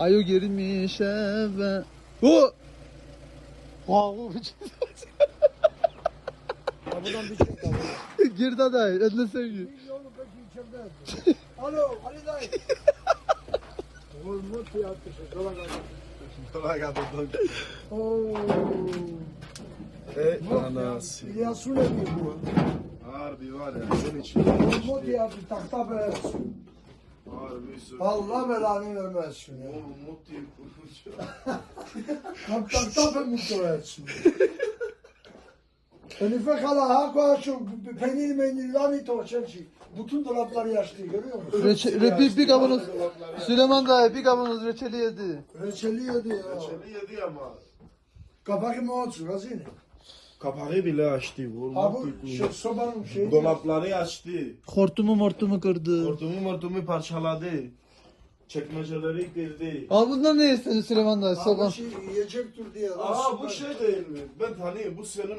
Ayo girmiş eve. Bu. Wow. Kapıdan bir şey kaldı. Girdi aday. Eline sevgi. Oğlum belki içeride. Alo Ali dayı. Oğlum mutlu yapmışsın. Dola kaldı. Kolay gelsin. Oo. Ey ya. anası. İlyas Sule mi bu? Harbi var ya senin için. Oğlum mutlu yaptı. Tahta beğensin. Allah belanı vermesin ya. Oğlum mutlu kurmuş. Tam tahta be mutlu versin. Hanife kala ha koşu peynir meynir lanet o şey. Bütün dolapları yaşlı görüyor musun? Reçe, re, bir, bir kavanoz. Süleyman dayı bir kavanoz reçeli yedi. Reçeli yedi ya. Reçeli yedi ama. Kapak mı olsun hazine? Kapağı bile açtı. Ha bu şey, kurmuş. sobanın şeyi. Dolapları açtı. Hortumu mortumu kırdı. Hortumu mortumu parçaladı. Çekmeceleri kırdı. Al bundan ne istiyorsun Süleyman? Ha Soğan. bu şey yiyecektir diye. Aa bu şey değil mi? Ben tanıyorum. Bu senin